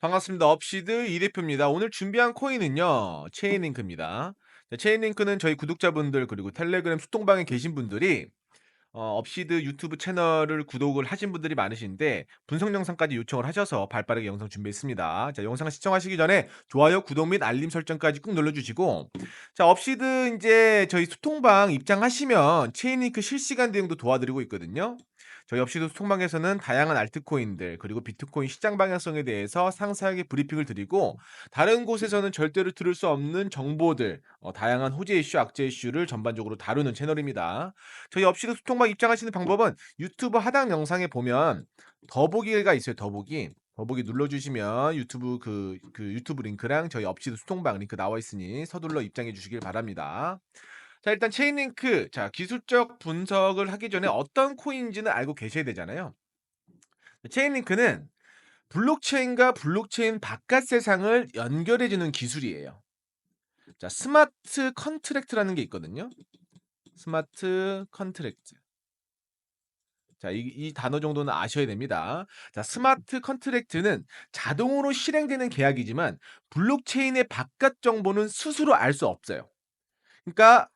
반갑습니다. 업시드 이 대표입니다. 오늘 준비한 코인은요. 체인링크입니다. 자 체인링크는 저희 구독자분들 그리고 텔레그램 소통방에 계신 분들이 어 업시드 유튜브 채널을 구독을 하신 분들이 많으신데 분석 영상까지 요청을 하셔서 발빠르게 영상 준비했습니다. 자 영상 시청하시기 전에 좋아요, 구독 및 알림 설정까지 꾹 눌러 주시고 자 업시드 인제 저희 소통방 입장하시면 체인링크 실시간 대응도 도와드리고 있거든요. 저희 업시드 소통방에서는 다양한 알트코인들 그리고 비트코인 시장 방향성에 대해서 상세하게 브리핑을 드리고 다른 곳에서는 절대로 들을 수 없는 정보들 어 다양한 호재 이슈, 악재 이슈를 전반적으로 다루는 채널입니다. 저희 업시드 소통방 입장하시는 방법은 유튜브 하단 영상에 보면 더보기가 있어요, 더보기. 더보기 눌러 주시면 유튜브 그 그 유튜브 링크랑 저희 업시드 소통방 링크 나와 있으니 서둘러 입장해 주시길 바랍니다. 자 일단 체인링크 자 기술적 분석을 하기 전에 어떤 코인인지는 알고 계셔야 되잖아요. 체인링크는 블록체인과 블록체인 바깥 세상을 연결해 주는 기술이에요. 자 스마트 컨트랙트라는 게 있거든요. 스마트 컨트랙트. 자 이 이 단어 정도는 아셔야 됩니다. 자 스마트 컨트랙트는 자동으로 실행되는 계약이지만 블록체인의 바깥 정보는 스스로 알 수 없어요. 그러니까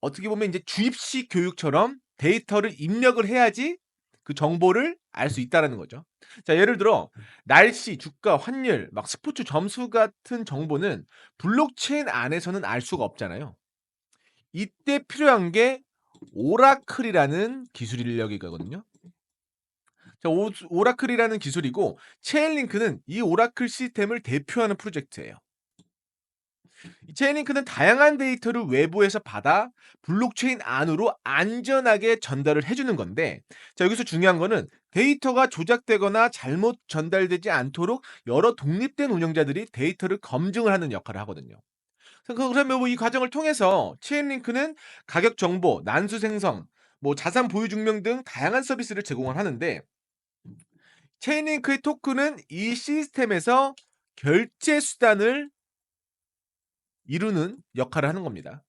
어떻게 보면 인제 주입식 교육처럼 데이터를 입력을 해야지 그 정보를 알 수 있다라는 거죠. 자 예를 들어 날씨, 주가, 환율, 막 스포츠 점수 같은 정보는 블록체인 안에서는 알 수가 없잖아요. 이때 필요한 게 오라클이라는 기술 인력이거든요. 자 오 오라클이라는 기술이고 체인링크는 이 오라클 시스템을 대표하는 프로젝트예요. 이 체인링크는 다양한 데이터를 외부에서 받아 블록체인 안으로 안전하게 전달을 해 주는 건데 자 여기서 중요한 거는 데이터가 조작되거나 잘못 전달되지 않도록 여러 독립된 운영자들이 데이터를 검증을 하는 역할을 하거든요. 그 그러면 뭐 이 과정을 통해서 체인링크는 가격 정보, 난수 생성, 뭐 자산 보유 증명 등 다양한 서비스를 제공을 하는데 체인링크의 토큰은 이 시스템에서 결제 수단을 이루는 역할을 하는 겁니다.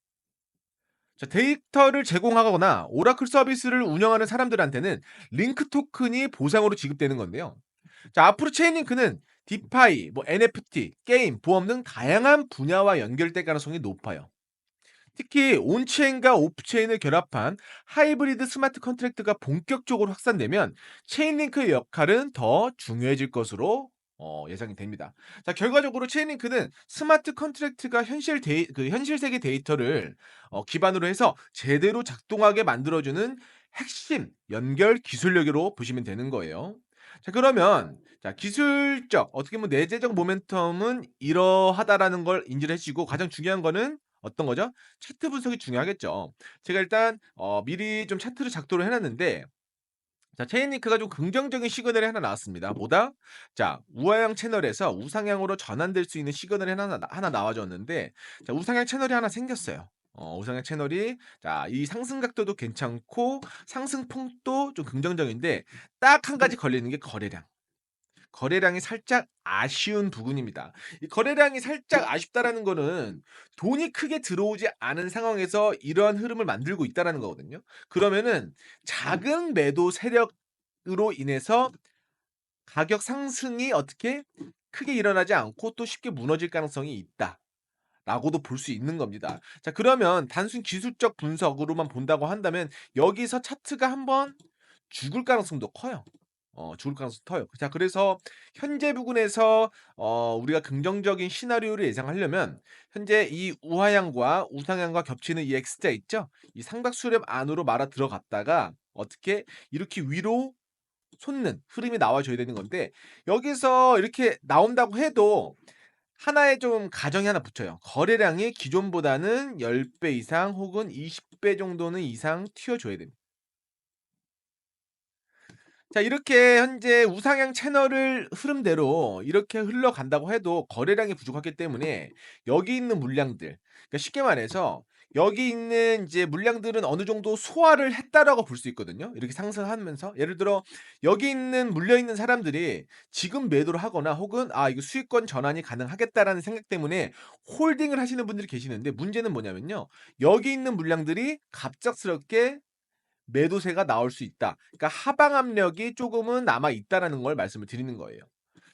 자 데이터를 제공하거나 오라클 서비스를 운영하는 사람들한테는 링크 토큰이 보상으로 지급되는 건데요. 자 앞으로 체인링크는 디파이, 뭐 NFT, 게임, 보험 등 다양한 분야와 연결될 가능성이 높아요. 특히 온체인과 오프체인을 결합한 하이브리드 스마트 컨트랙트가 본격적으로 확산되면 체인링크의 역할은 더 중요해질 것으로 어 예상이 됩니다. 자 결과적으로 체인링크는 스마트 컨트랙트가 현실 데이 그 현실 세계 데이터를 어 기반으로 해서 제대로 작동하게 만들어 주는 핵심 연결 기술력으로 보시면 되는 거예요. 자 그러면 자 기술적 어떻게 보면 내재적 모멘텀은 이러하다라는 걸 인지를 해 주시고 가장 중요한 거는 어떤 거죠? 차트 분석이 중요하겠죠. 제가 일단 어 미리 좀 차트를 작도를 해 놨는데 자 체인링크가 좀 긍정적인 시그널이 하나 나왔습니다. 뭐다? 자 우하향 채널에서 우상향으로 전환될 수 있는 시그널이 하나 하나 나와 줬는데 자 우상향 채널이 하나 생겼어요. 어 우상향 채널이 자 이 상승 각도도 괜찮고 상승폭도 좀 긍정적인데 딱 한 가지 걸리는 게 거래량. 거래량이 살짝 아쉬운 부분입니다. 이 거래량이 살짝 아쉽다라는 거는 돈이 크게 들어오지 않은 상황에서 이러한 흐름을 만들고 있다라는 거거든요. 그러면은 작은 매도 세력으로 인해서 가격 상승이 어떻게 크게 일어나지 않고 또 쉽게 무너질 가능성이 있다 라고도 볼 수 있는 겁니다. 자 그러면 단순 기술적 분석으로만 본다고 한다면 여기서 차트가 한번 죽을 가능성도 커요. 어 죽을 가능성이 커요. 자 그래서 현재 부근에서 어 우리가 긍정적인 시나리오를 예상하려면 현재 이 우하향과 우상향과 겹치는 이 X자 있죠? 이 삼각수렴 안으로 말아 들어갔다가 어떻게 이렇게 위로 솟는 흐름이 나와 줘야 되는 건데 여기서 이렇게 나온다고 해도 하나의 좀 가정이 하나 붙여요. 거래량이 기존보다는 10배 이상 혹은 20배 정도는 이상 튀어 줘야 됩니다. 자 이렇게 현재 우상향 채널을 흐름대로 이렇게 흘러간다고 해도 거래량이 부족하기 때문에 여기 있는 물량들 그러니까 쉽게 말해서 여기 있는 이제 물량들은 어느 정도 소화를 했다라고 볼 수 있거든요. 이렇게 상승하면서 예를 들어 여기 있는 물려 있는 사람들이 지금 매도를 하거나 혹은 '아 이거 수익권 전환이 가능하겠다.'라는 생각 때문에 홀딩을 하시는 분들이 계시는데 문제는 뭐냐면요. 여기 있는 물량들이 갑작스럽게 매도세가 나올 수 있다. 그러니까 하방 압력이 조금은 남아 있다라는 걸 말씀을 드리는 거예요.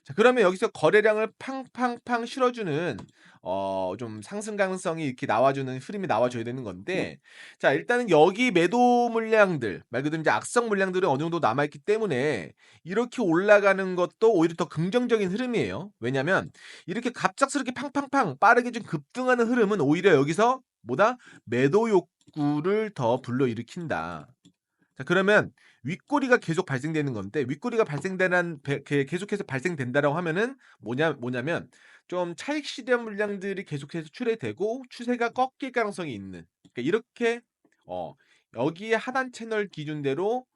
자 그러면 여기서 거래량을 팡팡팡 실어주는 어 좀 상승 가능성이 이렇게 나와주는 흐름이 나와줘야 되는 건데 자 일단은 여기 매도 물량들 말 그대로 이제 악성 물량들은 어느 정도 남아 있기 때문에 이렇게 올라가는 것도 오히려 더 긍정적인 흐름이에요. 왜냐면 이렇게 갑작스럽게 팡팡팡 빠르게 좀 급등하는 흐름은 오히려 여기서 뭐다? 매도 욕구를 더 불러일으킨다. 자 그러면 윗꼬리가 계속 발생되는 건데 윗꼬리가 발생되는 배게 계속해서 발생된다라고 하면은 뭐냐 뭐냐면 좀 차익 실현 물량들이 계속해서 출회되고 추세가 꺾일 가능성이 있는 그러니까 이렇게 어 여기에 하단 채널 기준대로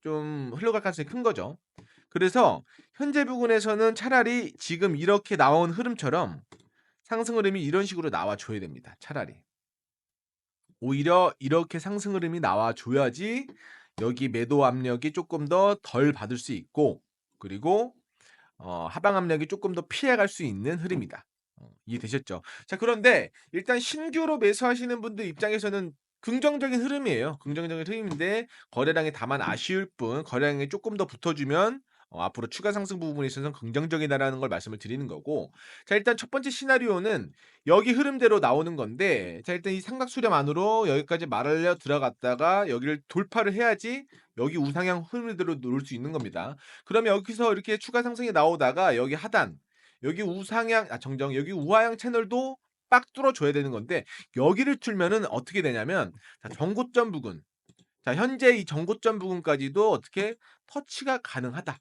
좀 흘러갈 가능성이 큰 거죠. 그래서 현재 부근에서는 차라리 지금 이렇게 나온 흐름처럼 상승 흐름이 이런 식으로 나와 줘야 됩니다, 차라리. 오히려 이렇게 상승 흐름이 나와 줘야지 여기 매도 압력이 쪼끔 더덜 받을 수 있고 그리고 어 하방 압력이 쪼끔 더 피해갈 수 있는 흐름이다. 어 이해되셨죠? 자 그런데 일단 신규로 매수하시는 분들 입장에서는 긍정적인 흐름이에요. 긍정적인 흐름인데 거래량이 다만 아쉬울 뿐 거래량이 쪼끔 더 붙어주면 어 앞으로 추가 상승 부분에 있어서는 긍정적이다라는 걸 말씀을 드리는 거고 자 일단 첫 번째 시나리오는 여기 흐름대로 나오는 건데 자 일단 이 삼각 수렴 안으로 여기까지 말려 들어갔다가 여기를 돌파를 해야지 여기 우상향 흐름대로 놓을 수 있는 겁니다. 그러면 여기서 이렇게 추가 상승이 나오다가 여기 하단 여기 우상향 아 정정 여기 우하향 채널도 빡 뚫어 줘야 되는 건데 여기를 뚫면은 어떻게 되냐면 자 전고점 부근 자 현재 이 전고점 부근까지도 어떻게 터치가 가능하다.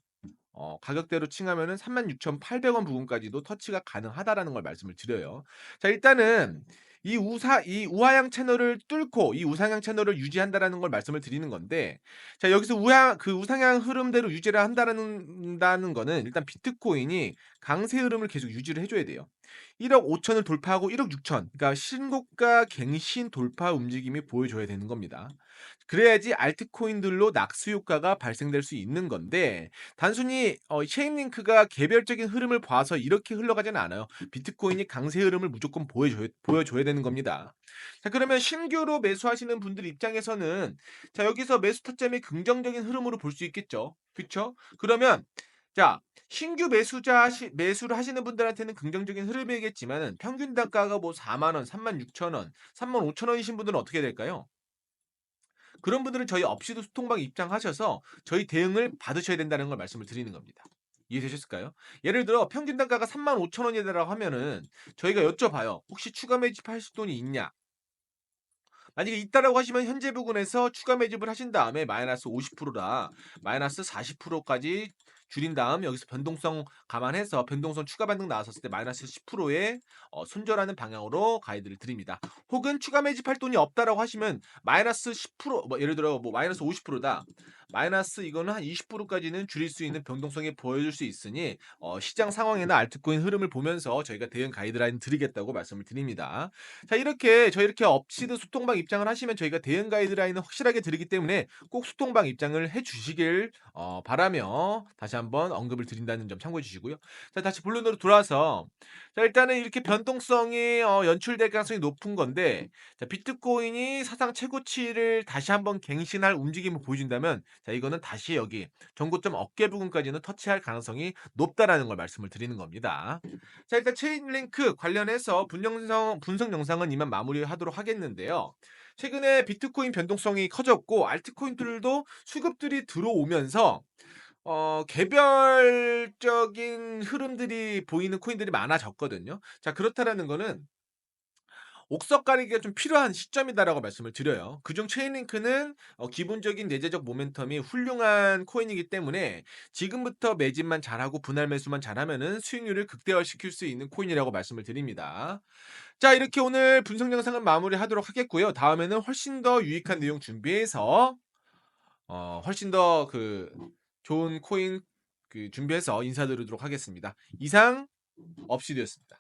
어 가격대로 칭하면은 36,800원 부근까지도 터치가 가능하다라는 걸 말씀을 드려요. 자 일단은 이 우사 이 우하향 채널을 뚫고 이 우상향 채널을 유지한다라는 걸 말씀을 드리는 건데 자 여기서 우하 그 우상향 흐름대로 유지를 한다라는 다는 거는 일단 비트코인이 강세 흐름을 계속 유지를 해 줘야 돼요. 1억 5천을 돌파하고 1억 6천 그러니까 신고가 갱신 돌파 움직임이 보여줘야 되는 겁니다. 그래야지 알트코인들로 낙수 효과가 발생될 수 있는 건데 단순히 어 체인링크가 개별적인 흐름을 봐서 이렇게 흘러가지는 않아요. 비트코인이 강세 흐름을 무조건 보여줘야 보여줘야 되는 겁니다. 자 그러면 신규로 매수하시는 분들 입장에서는 자 여기서 매수 타점이 긍정적인 흐름으로 볼 수 있겠죠. 그쵸? 그러면 자 신규 매수자 매수를 하시는 분들한테는 긍정적인 흐름이겠지만은 평균 단가가 뭐 4만 원, 36,000 원, 35,000 원이신 분들은 어떻게 될까요? 그런 분들은 저희 없이도 소통방 입장하셔서 저희 대응을 받으셔야 된다는 걸 말씀을 드리는 겁니다. 이해되셨을까요? 예를 들어 평균 단가가 35,000 원이라고 하면은 저희가 여쭤봐요. "혹시 추가 매집하실 돈이 있냐?" 만약에 있다라고 하시면 현재 부근에서 추가 매집을 하신 다음에 마이너스 50%라 마이너스 40%까지 줄인 다음 여기서 변동성 감안해서 변동성 추가 반등 나왔었을 때 마이너스 10%의 어 손절하는 방향으로 가이드를 드립니다. 혹은 추가 매집할 돈이 없다라고 하시면 마이너스 10%뭐 예를 들어 뭐 마이너스 50%다. 마이너스 이거는 한 20%까지는 줄일 수 있는 변동성이 보여줄 수 있으니 어 시장 상황이나 알트코인 흐름을 보면서 저희가 대응 가이드라인 드리겠다고 말씀을 드립니다. 자 이렇게 저희 이렇게 업시드 소통방 입장을 하시면 저희가 대응 가이드라인을 확실하게 드리기 때문에 꼭 소통방 입장을 해 주시길 어 바라며 다시 한번 언급을 드린다는 점 참고해 주시고요. 자 다시 본론으로 돌아와서 자 일단은 이렇게 변동성이 어 연출될 가능성이 높은 건데 자 비트코인이 사상 최고치를 다시 한번 갱신할 움직임을 보여준다면 자 이거는 다시 여기 전고점 어깨 부분까지는 터치할 가능성이 높다라는 걸 말씀을 드리는 겁니다. 자 일단 체인링크 관련해서 분영성 분석 영상은 이만 마무리하도록 하겠는데요. 최근에 비트코인 변동성이 커졌고 알트코인들도 수급들이 들어오면서 어 개별적인 흐름들이 보이는 코인들이 많아졌거든요. 자 그렇다라는 거는 옥석 가리기가 좀 필요한 시점이다라고 말씀을 드려요. 그중 체인링크는 어 기본적인 내재적 모멘텀이 훌륭한 코인이기 때문에 지금부터 매집만 잘하고 분할 매수만 잘하면은 수익률을 극대화시킬 수 있는 코인이라고 말씀을 드립니다. 자 이렇게 오늘 분석 영상은 마무리하도록 하겠고요. 다음에는 훨씬 더 유익한 내용 준비해서 어 훨씬 더 그 좋은 코인 그 준비해서 인사드리도록 하겠습니다. 이상 업시드였습니다.